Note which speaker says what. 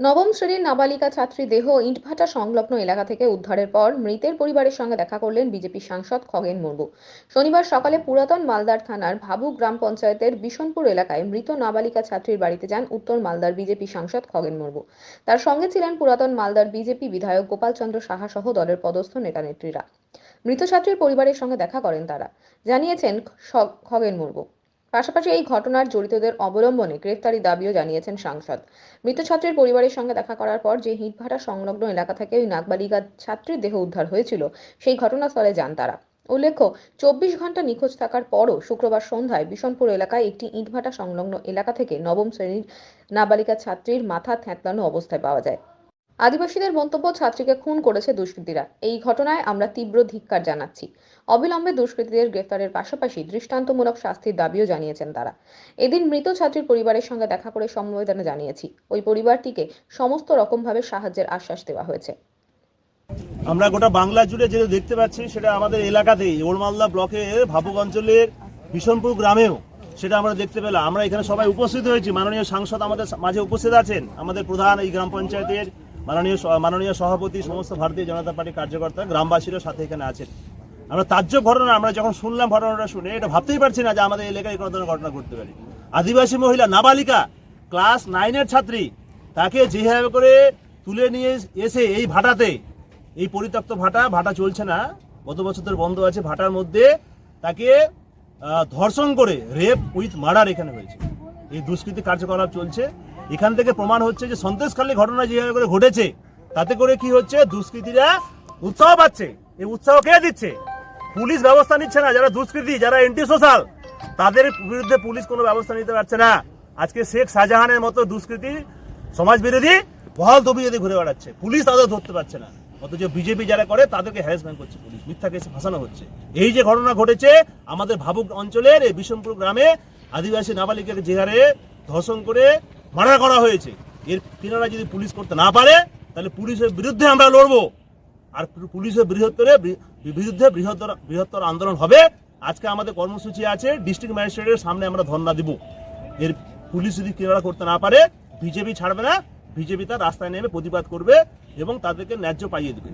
Speaker 1: নবম শ্রেণির নাবালিকা ছাত্রী দেহ ইটভাটা সংলগ্ন এলাকা থেকে উদ্ধারের পর মৃতের পরিবারের সঙ্গে দেখা করলেন বিজেপি সাংসদ খগেন মুর্মু। শনিবার সকালে পুরাতন মালদার থানার ভাবু গ্রাম পঞ্চায়েতের বিশনপুর এলাকায় মৃত নাবালিকা ছাত্রীর বাড়িতে যান উত্তর মালদার বিজেপি সাংসদ খগেন মুর্মু। তার সঙ্গে ছিলেন পুরাতন মালদার বিজেপি বিধায়ক গোপালচন্দ্র সাহা সহ দলের পদস্থ নেতানেত্রীরা মৃত ছাত্রীর পরিবারের সঙ্গে দেখা করেন তারা। জানিয়েছেন খগেন মুর্মু। পাশাপাশি এই ঘটনার জড়িতদের অবলম্বনে গ্রেফতারি দাবিও জানিয়েছেন সাংসদ। মৃত ছাত্রীর পরিবারের সঙ্গে দেখা করার পর যে হিটভাটা সংলগ্ন এলাকা থেকে ওই নাগবালিকা ছাত্রীর দেহ উদ্ধার হয়েছিল, সেই ঘটনাস্থলে যান তারা। উল্লেখ্য, চব্বিশ ঘণ্টা নিখোঁজ থাকার পরও শুক্রবার সন্ধ্যায় বিশনপুর এলাকায় একটি ইটভাটা সংলগ্ন এলাকা থেকে নবম শ্রেণির নাবালিকা ছাত্রীর মাথা থ্যাতলানো অবস্থায় পাওয়া যায়। আদিবাসীদের মন্তব্য ছাত্রীকে খুন করেছে দুষ্কৃতীরা। এই ঘটনায় আমরা তীব্র ধিক্কার জানাচ্ছি। অবিলম্বে দুষ্কৃতীদের গ্রেফতারের পাশাপাশি দৃষ্টান্তমূলক শাস্তির দাবিও জানিয়েছেন তারা। এদিন মৃত ছাত্রীর পরিবারের সঙ্গে দেখা করে সমবেদনা জানিয়েছি। ওই পরিবারটিকে সমস্ত রকমভাবে সাহায্যের আশ্বাস দেওয়া হয়েছে।
Speaker 2: আমরা গোটা বাংলা জুড়ে যেটা দেখতে পাচ্ছি, সেটা আমাদের এলাকাতেই ওলমালদা ব্লকের ভাবুক অঞ্চলের বিশনপুর গ্রামেও সেটা আমরা দেখতে পেলাম। আমরা এখানে সবাই উপস্থিত হয়েছি। মাননীয় সাংসদ আমাদের মাঝে উপস্থিত আছেন। আমাদের প্রধান এই গ্রাম পঞ্চায়েতের মাননীয় মাননীয় সভাপতি, সমস্ত ভারতীয় জনতা পার্টির কার্যকর্তা গ্রামবাসীরও সাথে এখানে আছেন। আমরা তাজ্জব ঘটনা, আমরা যখন শুনলাম ঘটনাটা শুনে, এটা ভাবতেই পারছি না যে আমাদের এলাকায় কোনো ধরনের ঘটনা ঘটতে পারে। আদিবাসী মহিলা, নাবালিকা, ক্লাস নাইনের ছাত্রী, তাকে যেভাবে করে তুলে নিয়ে এসে এই ভাটাতে, এই পরিত্যক্ত ভাটা ভাটা চলছে না, গত বছর ধরে বন্ধ আছে, ভাটার মধ্যে তাকে ধর্ষণ করে রেপ উইথ মার্ডার এখানে হয়েছে। এই দুষ্কৃতি কার্যকলাপ চলছে। এখান থেকে প্রমাণ হচ্ছে যে সন্দেশখালী ঘটনা যেভাবে করে ঘটেছে, তাতে করে কি হচ্ছে? দুষ্কৃতীরা উৎসাহ পাচ্ছে। এই উৎসাহ কে দিচ্ছে? পুলিশ ব্যবস্থা নিচ্ছে না। যারা দুষ্কৃতী, যারা এন্টি সোশ্যাল তাদের বিরুদ্ধে পুলিশ কোনো ব্যবস্থা নিতে পারছে না। আজকে শেখ শাহজাহানের মতো দুষ্কৃতী সমাজ বিরোধী বহাল দবিয়ে দিয়ে ঘুরে বেড়াচ্ছে। পুলিশ তাদের ধরতে পারছে না। অথচ বিজেপি যারা করে, তাদেরকে হ্যারাসমেন্ট করছে পুলিশ। মিথ্যা কেসে ফাঁসানো হচ্ছে। এই যে ঘটনা ঘটেছে, আমাদের ভাবুক অঞ্চলের এই বিশনপুর গ্রামে আদিবাসী নাবালিকাকে যে হারে ধর্ষণ করে মারা করা হয়েছে। এর কিনারা যদি পুলিশ করতে না পারে, তাহলে পুলিশের বিরুদ্ধে আমরা লড়বো। আর পুলিশের বৃহত্তরে বিরুদ্ধে বৃহত্তর বৃহত্তর আন্দোলন হবে। আজকে আমাদের কর্মসূচি আছে ডিস্ট্রিক্ট ম্যাজিস্ট্রেটের সামনে আমরা ধর্ণা দিব। এর পুলিশ যদি কিনারা করতে না পারে, বিজেপি ছাড়বে না। বিজেপি তার রাস্তায় নেমে প্রতিবাদ করবে। এবং তাদেরকে ন্যায্য পাইয়ে দেবে।